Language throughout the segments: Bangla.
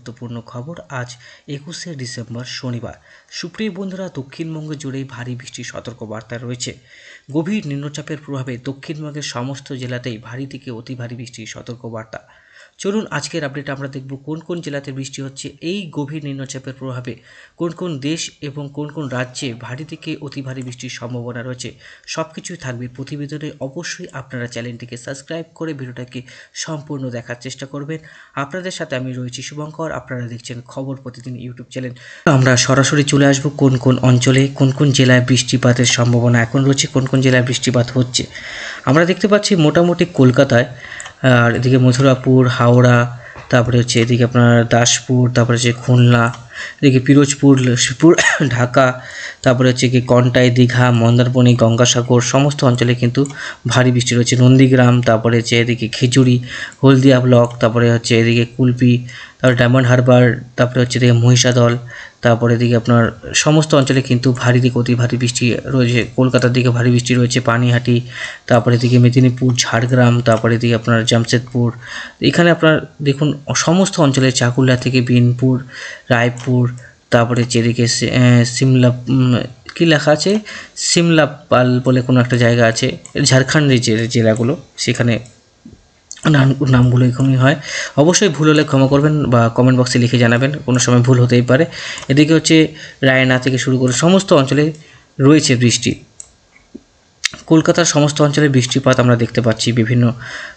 গুরুত্বপূর্ণ খবর আজ একুশে ডিসেম্বর শনিবার। সুপ্রিয় বন্ধুরা, দক্ষিণবঙ্গ জুড়েই ভারী বৃষ্টির সতর্কবার্তা রয়েছে। গভীর নিম্নচাপের প্রভাবে দক্ষিণবঙ্গের সমস্ত জেলাতেই ভারী থেকে অতি ভারী বৃষ্টির সতর্কবার্তা। চলুন আজকের আপডেট আমরা দেখব কোন কোন জেলাতে বৃষ্টি হচ্ছে, এই গভীর নিম্নচাপের প্রভাবে কোন কোন দেশ এবং কোন কোন রাজ্যে ভারী থেকে অতি ভারী বৃষ্টির সম্ভাবনা রয়েছে সব কিছুই থাকবে প্রতিবেদনে। অবশ্যই আপনারা চ্যানেলটিকে সাবস্ক্রাইব করে ভিডিওটাকে সম্পূর্ণ দেখার চেষ্টা করবেন। আপনাদের সাথে আমি রয়েছি শুভঙ্কর, আপনারা দেখছেন খবর প্রতিদিন ইউটিউব চ্যানেল। আমরা সরাসরি চলে আসব কোন কোন অঞ্চলে, কোন কোন জেলায় বৃষ্টিপাতের সম্ভাবনা এখন রয়েছে, কোন কোন জেলায় বৃষ্টিপাত হচ্ছে। আমরা দেখতে পাচ্ছি মোটামুটি কলকাতায় আর এদিকে মথুরাপুর, হাওড়া, তারপরে হচ্ছে এদিকে আপনার দাসপুর, তারপরে হচ্ছে খুলনা, এদিকে পিরোজপুর, লক্ষ্মীপুর, ঢাকা, তারপরে হচ্ছে কি কন্টাই, দীঘা, মন্দারমণি, গঙ্গাসাগর, সমস্ত অঞ্চলে কিন্তু ভারী বৃষ্টি রয়েছে। নন্দীগ্রাম, তারপরে হচ্ছে এদিকে খিচুড়ি, হলদিয়া ব্লক, তারপরে হচ্ছে এদিকে কুলপি, তারপরে ডায়মন্ড হারবার, তারপরে হচ্ছে এদিকে মহিষাদল তারপরে এদিকে আপনার সমস্ত অঞ্চলে কিন্তু ভারী দিকে অতি ভারী বৃষ্টি রয়েছে। কলকাতার দিকে ভারী বৃষ্টি রয়েছে, পানিহাটি, তারপরে এদিকে মেদিনীপুর, ঝাড়গ্রাম, তারপরে এদিকে আপনার জামশেদপুর। এখানে আপনার দেখুন, সমস্ত অঞ্চলে চাকুলিয়া থেকে বিনপুর, রায়পুর, তারপরে এদিকে সিমলা কি লেখা আছে? সিমলাপাল বলে কোনো একটা জায়গা আছে, ঝাড়খণ্ডের যে জেলাগুলো, সেখানে নামগুলো এরকমই হয়। অবশ্যই ভুল হলে ক্ষমা করবেন বা কমেন্ট বক্সে লিখে জানাবেন। কোনো সময় ভুল হতেই পারে। এদিকে হচ্ছে রায়না থেকে শুরু করে সমস্ত অঞ্চলে রয়েছে বৃষ্টি। কলকাতার সমস্ত অঞ্চলে বৃষ্টিপাত আমরা দেখতে পাচ্ছি। বিভিন্ন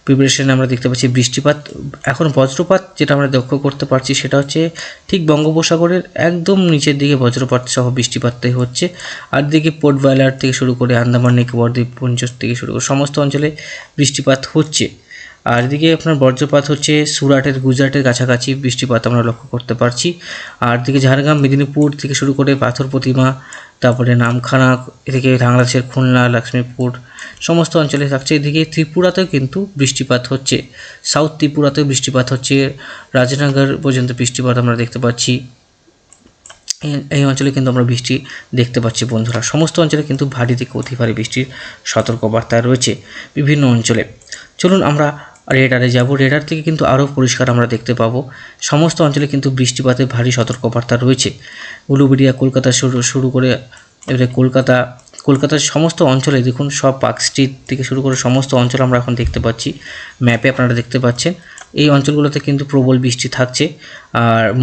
প্রিপারেশনে আমরা দেখতে পাচ্ছি। বৃষ্টিপাত, এখন বজ্রপাত যেটা আমরা লক্ষ্য করতে পারছি সেটা হচ্ছে ঠিক বঙ্গোপসাগরের একদম নিচের দিকে বজ্রপাত সহ বৃষ্টিপাতটাই হচ্ছে। আর দিকে পোর্ট থেকে শুরু করে আন্দামান নিকোবর দ্বীপপুঞ্জ থেকে শুরু করে সমস্ত অঞ্চলে বৃষ্টিপাত হচ্ছে। আর এদিকে আপনার বজ্রপাত হচ্ছে সুরাটের, গুজরাটের কাছাকাছি বৃষ্টিপাত আমরা লক্ষ্য করতে পারছি। আর দিকে ঝাড়গ্রাম, মেদিনীপুর থেকে শুরু করে পাথর প্রতিমা, তারপরে নামখানা, এদিকে বাংলাদেশের খুলনা, লক্ষ্মীপুর, সমস্ত অঞ্চলে থাকছে। এদিকে ত্রিপুরাতেও কিন্তু বৃষ্টিপাত হচ্ছে। সাউথ ত্রিপুরাতেও বৃষ্টিপাত হচ্ছে। রাজনগর পর্যন্ত বৃষ্টিপাত আমরা দেখতে পাচ্ছি। এই- অঞ্চলে কিন্তু আমরা বৃষ্টি দেখতে পাচ্ছি বন্ধুরা। সমস্ত অঞ্চলে কিন্তু ভারী থেকে অতি ভারী বৃষ্টির সতর্কবার্তা রয়েছে বিভিন্ন অঞ্চলে। চলুন আমরা রেডারে যাব। রেডার থেকে কিন্তু আরও পরিষ্কার আমরা দেখতে পাবো। সমস্ত অঞ্চলে কিন্তু বৃষ্টিপাতের ভারী সতর্কবার্তা রয়েছে। উলুবেড়িয়া, কলকাতা শুরু শুরু করে এবারে কলকাতা, কলকাতার সমস্ত অঞ্চলে দেখুন, সব পার্ক স্ট্রিট থেকে শুরু করে সমস্ত অঞ্চল আমরা এখন দেখতে পাচ্ছি। ম্যাপে আপনারা দেখতে পাচ্ছেন। এই অঞ্চলগুলোতে কিন্তু প্রবল বৃষ্টি থাকছে। আর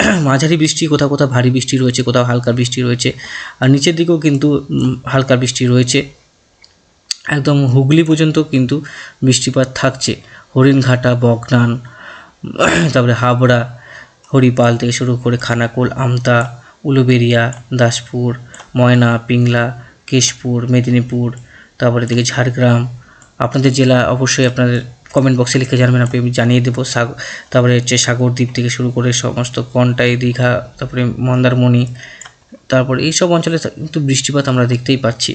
মাঝারি বৃষ্টি, কোথাও কোথাও ভারী বৃষ্টি রয়েছে, কোথাও হালকা বৃষ্টি রয়েছে। আর নিচের দিকেও কিন্তু হালকা বৃষ্টি রয়েছে। একদম হুগলি পর্যন্ত কিন্তু বৃষ্টিপাত থাকছে। হরিণঘাটা, বগনান, তারপরে হাবড়া, হরিপাল থেকে শুরু করে খানাকুল, আমতা, উলুবেরিয়া, দাসপুর, ময়না, পিংলা, কেশপুর, মেদিনীপুর, তারপরে দিকে ঝাড়গ্রাম। আপনাদের জেলা অবশ্যই আপনাদের কমেন্ট বক্সে লিখে জানবেন আপনি আমি জানিয়ে দেবো। সাগ তারপরে হচ্ছে সাগরদ্বীপ থেকে শুরু করে সমস্ত কন্টাই, দীঘা, তারপরে মন্দারমণি, তারপরে এইসব অঞ্চলে কিন্তু বৃষ্টিপাত আমরা দেখতেই পাচ্ছি।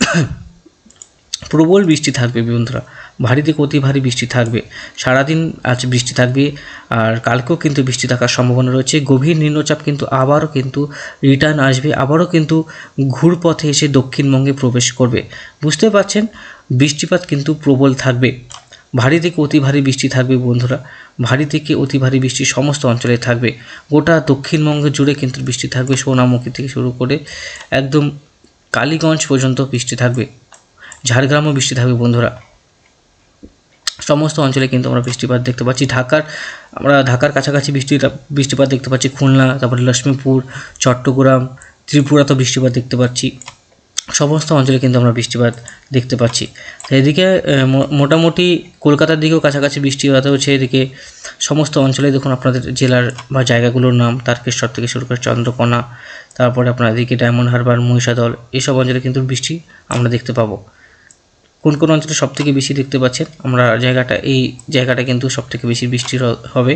প্রবল বৃষ্টি থাকবে বন্ধুরা। ভারী থেকে অতি ভারী বৃষ্টি থাকবে। সারাদিন আজ বৃষ্টি থাকবে, আর কালকেও কিন্তু বৃষ্টি থাকার সম্ভাবনা রয়েছে। গভীর নিম্নচাপ কিন্তু আবারও কিন্তু রিটার্ন আসবে, আবারও কিন্তু ঘুরপথে এসে দক্ষিণবঙ্গে প্রবেশ করবে। বুঝতে পারছেন? বৃষ্টিপাত কিন্তু প্রবল থাকবে। ভারী থেকে অতি ভারী বৃষ্টি থাকবে বন্ধুরা। ভারী থেকে অতি ভারী বৃষ্টি সমস্ত অঞ্চলে থাকবে। গোটা দক্ষিণবঙ্গ জুড়ে কিন্তু বৃষ্টি থাকবে, সোনামুখী থেকে শুরু করে একদম কালীগঞ্জ পর্যন্ত বৃষ্টি থাকবে। ঝাড়গ্রামও বৃষ্টি থাকবে, বন্ধুরা। সমস্ত অঞ্চলে কিন্তু আমরা বৃষ্টিপাত দেখতে পাচ্ছি। ঢাকার, আমরা ঢাকার কাছাকাছি বৃষ্টি বৃষ্টিপাত দেখতে পাচ্ছি। খুলনা, তারপরে লক্ষ্মীপুর, চট্টগ্রাম ত্রিপুরাতেও বৃষ্টিপাত দেখতে পাচ্ছি। সমস্ত অঞ্চলে কিন্তু আমরা বৃষ্টিপাত দেখতে পাচ্ছি। এদিকে মোটামুটি কলকাতার দিকেও কাছাকাছি বৃষ্টিপাত হচ্ছে এদিকে সমস্ত অঞ্চলে দেখুন আপনাদের জেলার বা জায়গাগুলোর নাম, তারকেশ্বর থেকে শুরু করে চন্দ্রকোনা, তারপরে আপনার এদিকে ডায়মন্ড হারবার, মহিষাদল এইসব অঞ্চলে কিন্তু বৃষ্টি আমরা দেখতে পাবো। কোন কোন অঞ্চলে সব থেকে বেশি দেখতে পাচ্ছেন আমরা জায়গাটা, এই জায়গাটা কিন্তু সব থেকে বেশি বৃষ্টি হবে।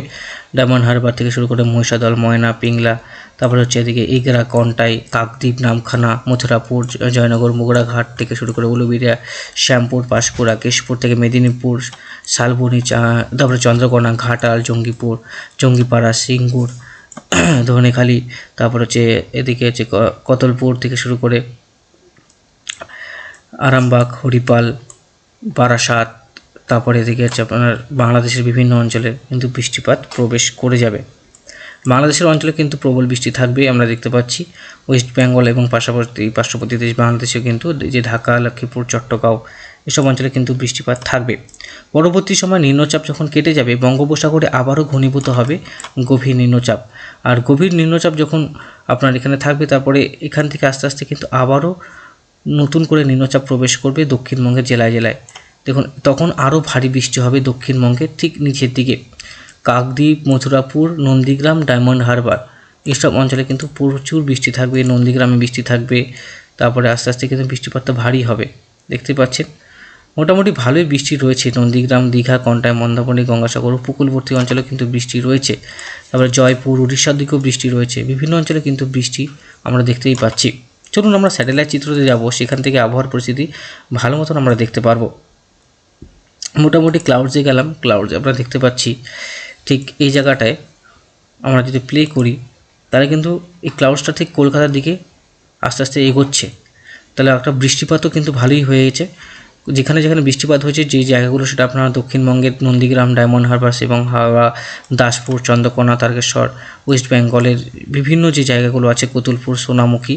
ডায়মন্ড হারবার থেকে শুরু করে মহিষাদল, ময়না, পিংলা, তারপরে হচ্ছে এদিকে ইগরা কন্টাই, কাকদ্বীপ, নামখানা, মথুরাপুর জয়নগর মুগড়াঘাট থেকে শুরু করে উলুবেড়িয়া, শ্যামপুর পাঁশকুড়া কেশপুর থেকে মেদিনীপুর, শালবনি তারপরে চন্দ্রকোনা, ঘাটাল, জঙ্গিপুর, জঙ্গিপাড়া, সিঙ্গুর, ধনেখালি, তারপর হচ্ছে এদিকে হচ্ছে কতলপুর থেকে শুরু করে আরামবাগ, হরিপাল, বারাসাত, তারপরে এদিকে হচ্ছে আপনার বাংলাদেশের বিভিন্ন অঞ্চলে কিন্তু বৃষ্টিপাত প্রবেশ করে যাবে। বাংলাদেশের অঞ্চলে কিন্তু প্রবল বৃষ্টি থাকবে আমরা দেখতে পাচ্ছি। ওয়েস্ট বেঙ্গল এবং পার্শ্ববর্তী পার্শ্ববর্তী দেশ বাংলাদেশে কিন্তু যে ঢাকা, লক্ষ্মীপুর চট্টগাঁও এসব অঞ্চলে কিন্তু বৃষ্টিপাত থাকবে। পরবর্তী সময় নিম্নচাপ যখন কেটে যাবে, বঙ্গোপসাগরে আবারও ঘনীভূত হবে গভীর নিম্নচাপ। আর গভীর নিম্নচাপ যখন আপনার এখানে থাকবে, তারপরে এখান থেকে আস্তে আস্তে কিন্তু আবারও নতুন করে নিম্নচাপ প্রবেশ করবে দক্ষিণবঙ্গের জেলায় জেলায়। দেখুন, তখন আরও ভারী বৃষ্টি হবে দক্ষিণবঙ্গের ঠিক নিচের দিকে। কাকদ্বীপ, মথুরাপুর, নন্দীগ্রাম, ডায়মন্ড হারবার এসব অঞ্চলে কিন্তু প্রচুর বৃষ্টি থাকবে, নন্দীগ্রামে বৃষ্টি থাকবে, তারপরে আস্তে আস্তে কিন্তু বৃষ্টিপাতটা ভারী হবে। দেখতে পাচ্ছেন? মোটামুটি ভালোই বৃষ্টি রয়েছে। নন্দীগ্রাম, দীঘা কন্টায় মন্দারমণি, গঙ্গাসাগর উপকূলবর্তী অঞ্চলে কিন্তু বৃষ্টি রয়েছে। তারপরে জয়পুর, উড়িষ্যার দিকেও বৃষ্টি রয়েছে। বিভিন্ন অঞ্চলে কিন্তু বৃষ্টি আমরা দেখতেই পাচ্ছি। চলুন আমরা স্যাটেলাইট চিত্রতে যাব, সেখান থেকে আবহাওয়ার পরিস্থিতি ভালো মতন আমরা দেখতে পারব। মোটামুটি ক্লাউডসে গেলাম ক্লাউডসে আমরা দেখতে পাচ্ছি ঠিক এই জায়গাটায় আমরা যদি প্লে করি, তাহলে কিন্তু এই ক্লাউডসটা ঠিক কলকাতার দিকে আস্তে আস্তে এগোচ্ছে। তাহলে একটা বৃষ্টিপাতও কিন্তু ভালোই হয়ে গেছে যেখানে যেখানে বৃষ্টিপাত হয়েছে, যে জায়গাগুলো সেটা আপনার দক্ষিণবঙ্গের নন্দীগ্রাম ডায়মন্ড হারবার্স এবং হাওড়া, দাসপুর, চন্দ্রকোনা, তারকেশ্বর ওয়েস্ট বেঙ্গলের বিভিন্ন যে জায়গাগুলো আছে, কতুলপুর, সোনামুখী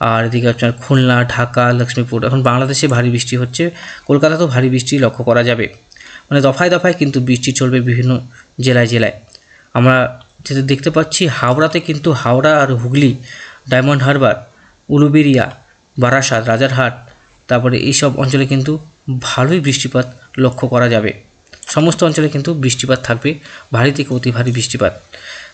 আর এদিকে আপনার খুলনা, ঢাকা, লক্ষ্মীপুর, এখন বাংলাদেশে ভারী বৃষ্টি হচ্ছে, কলকাতাতেও ভারী বৃষ্টি লক্ষ্য করা যাবে। মানে দফায় দফায় কিন্তু বৃষ্টি চলবে বিভিন্ন জেলায় জেলায়। আমরা যেটা দেখতে পাচ্ছি, হাওড়াতে কিন্তু হাওড়া আর হুগলি, ডায়মন্ড হারবার উলুবেরিয়া বারাসাত, রাজারহাট, তারপরে এইসব অঞ্চলে কিন্তু ভালোই বৃষ্টিপাত লক্ষ্য করা যাবে। সমস্ত অঞ্চলে কিন্তু বৃষ্টিপাত থাকবে, ভারী থেকে অতি ভারী বৃষ্টিপাত।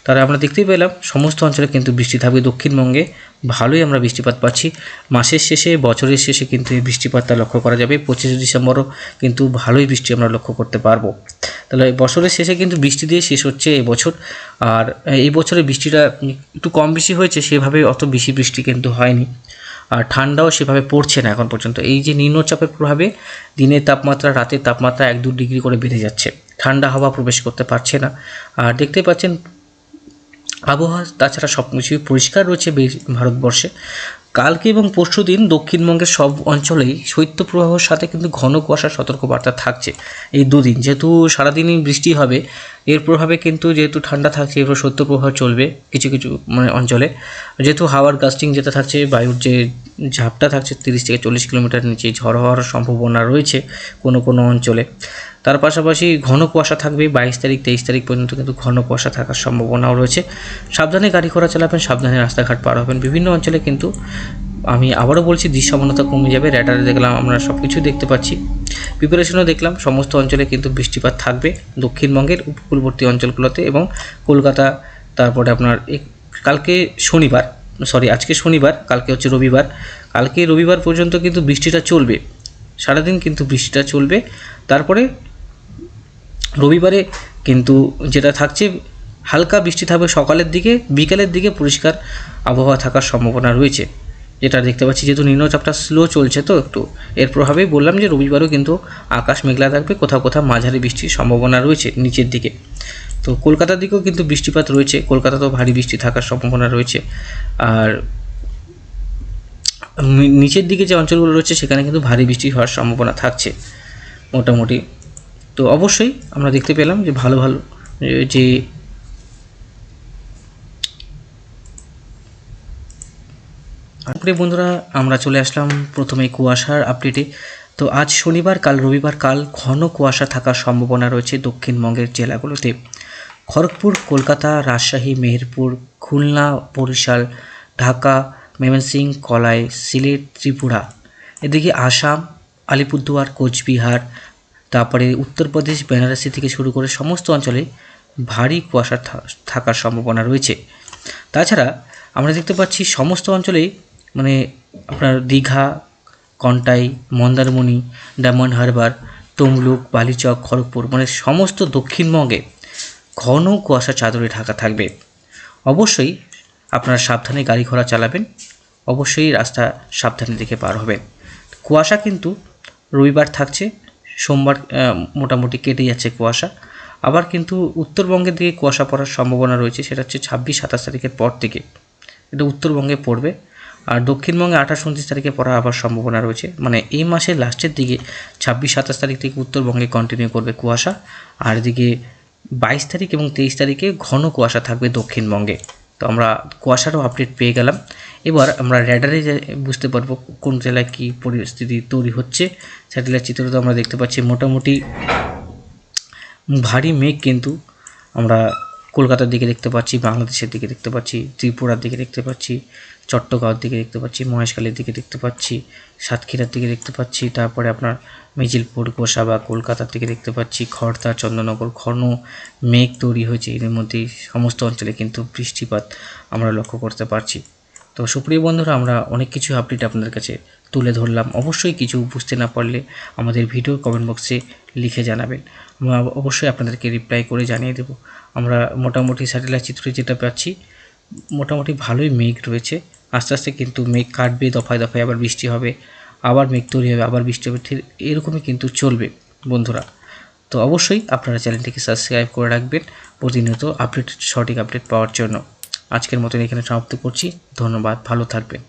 তাহলে আমরা দেখতেই পেলাম সমস্ত অঞ্চলে কিন্তু বৃষ্টি থাকবে দক্ষিণবঙ্গে। ভালোই আমরা বৃষ্টিপাত পাচ্ছি। মাসের শেষে, বছরের শেষে কিন্তু এই বৃষ্টিপাতটা লক্ষ্য করা যাবে। পঁচিশে ডিসেম্বরও কিন্তু ভালোই বৃষ্টি আমরা লক্ষ্য করতে পারব। তাহলে বছরের শেষে কিন্তু বৃষ্টি দিয়ে শেষ হচ্ছে এই বছর। আর এই বছরে বৃষ্টিটা একটু কম বেশি হয়েছে, সেভাবে অত বেশি বৃষ্টি কিন্তু হয়নি। আর ঠান্ডাও সেভাবে পড়ছে না এখন পর্যন্ত। এই যে নিম্নচাপের প্রভাবে দিনের তাপমাত্রা, রাতের তাপমাত্রা এক দু ডিগ্রি করে বেড়ে যাচ্ছে। ঠান্ডা হাওয়া প্রবেশ করতে পারছে না। আর দেখতে পাচ্ছেন আবহাওয়া, তাছাড়া সব কিছুই পরিষ্কার রয়েছে ভারতবর্ষে। কালকে এবং পরশু দিন দক্ষিণবঙ্গের সব অঞ্চলেই শৈত্যপ্রবাহের সাথে কিন্তু ঘন কুয়াশার সতর্কবার্তা থাকছে এই দুদিন। যেহেতু সারাদিনই বৃষ্টি হবে, এর প্রভাবে কিন্তু যেহেতু ঠান্ডা থাকছে, এরপর শৈত্যপ্রবাহ চলবে কিছু কিছু মানে অঞ্চলে। যেহেতু হাওয়ার গাস্টিং যেটা থাকছে, বায়ুর যে ঝাপটা থাকছে তিরিশ থেকে চল্লিশ কিলোমিটার নিচে ঝড় হওয়ার সম্ভাবনা রয়েছে কোনো কোনো অঞ্চলে। তার পাশাপাশি ঘন কুয়াশা থাকবে বাইশ তারিখ, তেইশ তারিখ পর্যন্ত কিন্তু ঘন কুয়াশা থাকার সম্ভাবনাও রয়েছে। সাবধানে গাড়ি ঘোড়া চালাবেন, সাবধানে রাস্তাঘাট পার হবেন। বিভিন্ন অঞ্চলে কিন্তু আমি আবারও বলছি, দৃশ্যমানতা কমে যাবে র্যাডারে দেখলাম, আমরা সব কিছু দেখতে পাচ্ছি। প্রিপারেশনও দেখলাম, সমস্ত অঞ্চলে কিন্তু বৃষ্টিপাত থাকবে দক্ষিণবঙ্গের উপকূলবর্তী অঞ্চলগুলোতে এবং কলকাতা, তারপরে আপনার কালকে শনিবার, সরি, আজকে শনিবার, কালকে হচ্ছে রবিবার। কালকে রবিবার পর্যন্ত কিন্তু বৃষ্টিটা চলবে, সারাদিন কিন্তু বৃষ্টিটা চলবে। তারপরে রবিবারে কিন্তু যেটা থাকছে, হালকা বৃষ্টি থাকবে সকালের দিকে, বিকেলের দিকে পরিষ্কার আবহাওয়া থাকার সম্ভাবনা রয়েছে। যেটা দেখতে পাচ্ছি, যেহেতু নিম্নচাপটা স্লো চলছে তো একটু, এর প্রভাবেই বললাম যে রবিবারও কিন্তু আকাশ মেঘলা থাকবে, কোথাও কোথাও মাঝারি বৃষ্টির সম্ভাবনা রয়েছে নিচের দিকে। তো কলকাতার দিকেও কিন্তু বৃষ্টিপাত রয়েছে, কলকাতাতেও ভারী বৃষ্টি থাকার সম্ভাবনা রয়েছে। আর নিচের দিকে যে অঞ্চলগুলো রয়েছে, সেখানে কিন্তু ভারী বৃষ্টি হওয়ার সম্ভাবনা থাকছে। মোটামুটি তো অবশ্যই আমরা দেখতে পেলাম যে ভালো ভালো যে তারপরে বন্ধুরা, আমরা চলে আসলাম প্রথমে কুয়াশার আপডেটে তো আজ শনিবার, কাল রবিবার, কাল ঘন কুয়াশা থাকার সম্ভাবনা রয়েছে দক্ষিণবঙ্গের জেলাগুলোতে। খড়গপুর, কলকাতা, রাজশাহী, মেহেরপুর, খুলনা, বরিশাল, ঢাকা ময়মনসিংহ কলাই, সিলেট, ত্রিপুরা। এদিকে আসাম, আলিপুরদুয়ার, কোচবিহার তারপরে উত্তরপ্রদেশ, বেনারসি থেকে শুরু করে সমস্ত অঞ্চলে ভারী কুয়াশা থাকার সম্ভাবনা রয়েছে। তাছাড়া আমরা দেখতে পাচ্ছি সমস্ত অঞ্চলেই মানে আপনার দীঘা, কন্টাই, মন্দারমণি, ডায়মন্ড হারবার, তমলুক, বালিচক, খড়গপুর মানে সমস্ত দক্ষিণবঙ্গে ঘন কুয়াশা চাদরে ঢাকা থাকবে। অবশ্যই আপনারা সাবধানে গাড়ি ঘোড়া চালাবেন, অবশ্যই রাস্তা সাবধানে দেখে পার হবেন। কুয়াশা কিন্তু রবিবার থাকছে সোমবার মোটামুটি কেটে যাচ্ছে কুয়াশা। আবার কিন্তু উত্তরবঙ্গের দিকে কুয়াশা পড়ার সম্ভাবনা রয়েছে, সেটা হচ্ছে ছাব্বিশ, সাতাশ তারিখের পর থেকে। এটা উত্তরবঙ্গে পড়বে। আর দক্ষিণবঙ্গে আঠাশ, উনত্রিশ তারিখে পড়া আবার সম্ভাবনা রয়েছে। মানে এই মাসের লাস্টের দিকে ছাব্বিশ, সাতাশ তারিখ থেকে উত্তরবঙ্গে কন্টিনিউ করবে কুয়াশা। আর এদিকে বাইশ তারিখ এবং তেইশ তারিখে ঘন কুয়াশা থাকবে দক্ষিণবঙ্গে। তো আমরা কুয়াশারও আপডেট পেয়ে গেলাম। এবার আমরা র্যাডারে বুঝতে পারব কোন জেলায় কী পরিস্থিতি তৈরি হচ্ছে স্যাটেলাইট চিত্র তো আমরা দেখতে পাচ্ছি, মোটামুটি ভারী মেঘ কিন্তু আমরা কলকাতার দিকে দেখতে পাচ্ছি, বাংলাদেশের দিকে দেখতে পাচ্ছি, ত্রিপুরার দিকে দেখতে পাচ্ছি, চট্টগ্রামের দিকে দেখতে পাচ্ছি, মহেশখালীর দিকে দেখতে পাচ্ছি, সাতক্ষীরার দিকে দেখতে পাচ্ছি, তারপরে আপনার মেজিলপুর গোসাবা কলকাতার দিকে দেখতে পাচ্ছি খড়দা চন্দননগর ঘন মেঘ তৈরি হয়েছে। এর মধ্যে সমস্ত অঞ্চলে কিন্তু বৃষ্টিপাত আমরা লক্ষ্য করতে পারছি। তো সুপ্রিয় বন্ধুরা, আমরা অনেক কিছু আপডেট আপনাদের কাছে তুলে ধরলাম। অবশ্যই কিছু বুঝতে না পারলে আমাদের ভিডিও কমেন্ট বক্সে লিখে জানাবেন। আমরা অবশ্যই আপনাদেরকে রিপ্লাই করে জানিয়ে দেব। আমরা মোটামুটি স্যাটেলাইট চিত্রে যেটা পাচ্ছি, মোটামুটি ভালোই মেঘ রয়েছে। আস্তে আস্তে কিন্তু মেঘ কাটবে, দফায় দফায় আবার বৃষ্টি হবে, আবার মেঘ তৈরি হবে, আবার বৃষ্টি হবে, ঠিক এরকমই কিন্তু চলবে বন্ধুরা। তো অবশ্যই আপনারা চ্যানেলটিকে সাবস্ক্রাইব করে রাখবেন, প্রতিনিয়ত আপডেট সঠিক আপডেট পাওয়ার জন্য। আজকের মতন এখানে সমাপ্ত করছি। ধন্যবাদ ভালো থাকবেন।